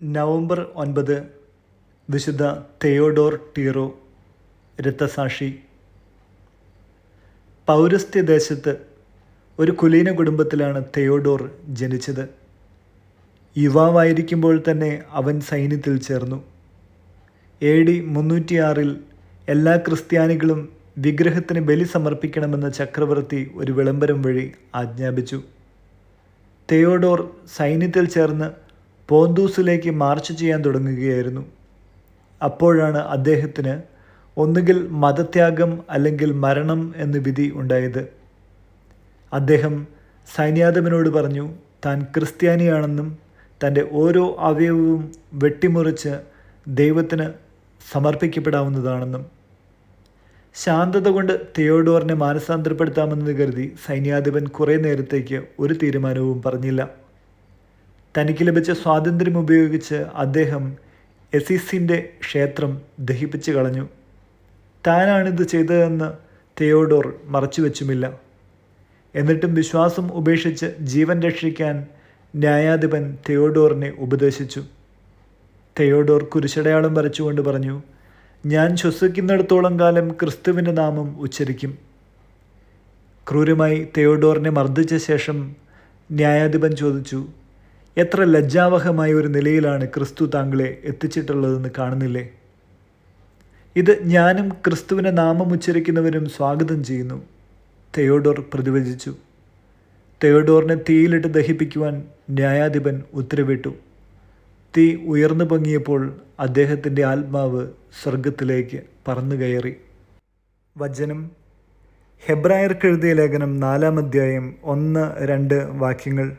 November ഒൻപത് വിശുദ്ധ തെയോഡോർ ടീറോ രക്തസാക്ഷി. പൗരസ്ത്യ ദേശത്ത് ഒരു കുലീന കുടുംബത്തിലാണ് തെയോഡോർ ജനിച്ചത്. യുവാവായിരിക്കുമ്പോൾ തന്നെ അവൻ സൈന്യത്തിൽ ചേർന്നു. എ ഡി മുന്നൂറ്റിയാറിൽ എല്ലാ ക്രിസ്ത്യാനികളും വിഗ്രഹത്തിന് ബലി സമർപ്പിക്കണമെന്ന് ചക്രവർത്തി ഒരു വിളംബരം വഴി ആജ്ഞാപിച്ചു. തെയോഡോർ സൈന്യത്തിൽ ചേർന്ന് പോന്തൂസിലേക്ക് മാർച്ച് ചെയ്യാൻ തുടങ്ങുകയായിരുന്നു. അപ്പോഴാണ് അദ്ദേഹത്തിന് ഒന്നുകിൽ മതത്യാഗം അല്ലെങ്കിൽ മരണം എന്ന് വിധി ഉണ്ടായത്. അദ്ദേഹം സൈന്യാധിപനോട് പറഞ്ഞു താൻ ക്രിസ്ത്യാനിയാണെന്നും തന്റെ ഓരോ അവയവവും വെട്ടിമുറിച്ച് ദൈവത്തിന് സമർപ്പിക്കപ്പെടാവുന്നതാണെന്നും. ശാന്തത കൊണ്ട് തിയോഡോറിനെ മാനസാന്തരപ്പെടുത്താമെന്ന് കരുതി സൈന്യാധിപൻ കുറേ നേരത്തേക്ക് ഒരു തീരുമാനവും പറഞ്ഞില്ല. തനിക്ക് ലഭിച്ച സ്വാതന്ത്ര്യം ഉപയോഗിച്ച് അദ്ദേഹം എസിസിന്റെ ക്ഷേത്രം ദഹിപ്പിച്ചു കളഞ്ഞു. താനാണിത് ചെയ്തതെന്ന് തെയോഡോർ മറച്ചുവെച്ചുമില്ല. എന്നിട്ടും വിശ്വാസം ഉപേക്ഷിച്ച് ജീവൻ രക്ഷിക്കാൻ ന്യായാധിപൻ തെയോഡോറിനെ ഉപദേശിച്ചു. തെയോഡോർ കുരിശടയാളം വരച്ചുകൊണ്ട് പറഞ്ഞു ഞാൻ ശ്വസിക്കുന്നിടത്തോളം കാലം ക്രിസ്തുവിന്റെ നാമം ഉച്ചരിക്കും. ക്രൂരമായി തെയോഡോറിനെ മർദ്ദിച്ച ശേഷം ന്യായാധിപൻ ചോദിച്ചു എത്ര ലജ്ജാവഹമായ ഒരു നിലയിലാണ് ക്രിസ്തു താങ്കളെ എത്തിച്ചിട്ടുള്ളതെന്ന് കാണുന്നില്ലേ? ഇത് ഞാനും ക്രിസ്തുവിനെ നാമം ഉച്ചരിക്കുന്നവരും സ്വാഗതം ചെയ്യുന്നു. തെയോഡോർ പ്രതിവചിച്ചു. തെയോഡോറിനെ തീയിലിട്ട് ദഹിപ്പിക്കുവാൻ ന്യായാധിപൻ ഉത്തരവിട്ടു. തീ ഉയർന്നു പൊങ്ങിയപ്പോൾ അദ്ദേഹത്തിന്റെ ആത്മാവ് സ്വർഗത്തിലേക്ക് പറന്നു കയറി. വചനം. ഹെബ്രായർക്ക് എഴുതിയ ലേഖനം നാലാം അധ്യായം ഒന്ന് രണ്ട് വാക്യങ്ങൾ.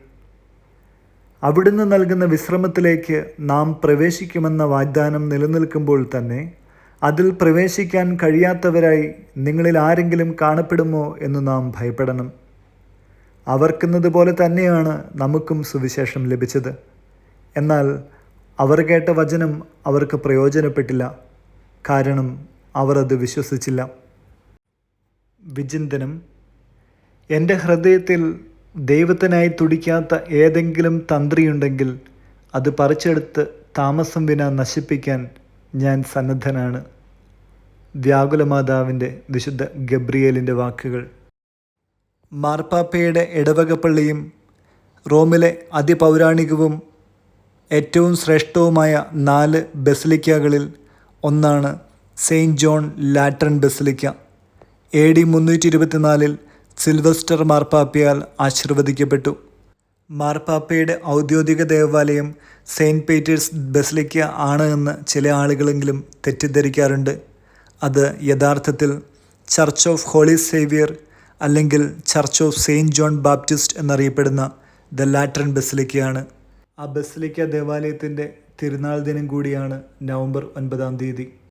അവിടുന്ന് നൽകുന്ന വിശ്രമത്തിലേക്ക് നാം പ്രവേശിക്കുമെന്ന വാഗ്ദാനം നിലനിൽക്കുമ്പോൾ തന്നെ അതിൽ പ്രവേശിക്കാൻ കഴിയാത്തവരായി നിങ്ങളിൽ ആരെങ്കിലും കാണപ്പെടുമോ എന്ന് നാം ഭയപ്പെടണം. അവർക്കുന്നതുപോലെ തന്നെയാണ് നമുക്കും സുവിശേഷം ലഭിച്ചത്. എന്നാൽ അവർ കേട്ട വചനം അവർക്ക് പ്രയോജനപ്പെട്ടില്ല. കാരണം അവർ അത് വിശ്വസിച്ചില്ല. വിചിന്തനം. എന്റെ ഹൃദയത്തിൽ ദൈവത്തിനായി തുടിക്കാത്ത ഏതെങ്കിലും തന്ത്രിയുണ്ടെങ്കിൽ അത് പറിച്ചെടുത്ത് താമസം വിന നശിപ്പിക്കാൻ ഞാൻ സന്നദ്ധനാണ്. വ്യാകുലമാതാവിന്റെ വിശുദ്ധ ഗബ്രിയേലിന്റെ വാക്കുകൾ. മാർപ്പാപ്പയുടെ ഇടവകപ്പള്ളിയും റോമിലെ അതിപൗരാണികവും ഏറ്റവും ശ്രേഷ്ഠവുമായ നാല് ബസിലിക്കകളിൽ ഒന്നാണ് saint John Lateran basilica. A D മുന്നൂറ്റി ഇരുപത്തിനാലിൽ സിൽവസ്റ്റർ മാർപ്പാപ്പയാൽ ആശീർവദിക്കപ്പെട്ടു. മാർപ്പാപ്പയുടെ ഔദ്യോഗിക ദേവാലയം സെയിന്റ് പീറ്റേഴ്സ് ബസിലിക്ക ആണ് എന്ന് ചില ആളുകളെങ്കിലും തെറ്റിദ്ധരിക്കാറുണ്ട്. അത് യഥാർത്ഥത്തിൽ ചർച്ച് ഓഫ് ഹോളി സേവിയർ അല്ലെങ്കിൽ church of saint John Baptist എന്നറിയപ്പെടുന്ന ദ ലാറ്ററൻ ബസിലിക്കയാണ്. ആ ബസിലിക്ക ദേവാലയത്തിന്റെ തിരുനാൾ ദിനം കൂടിയാണ് നവംബർ ഒൻപതാം തീയതി.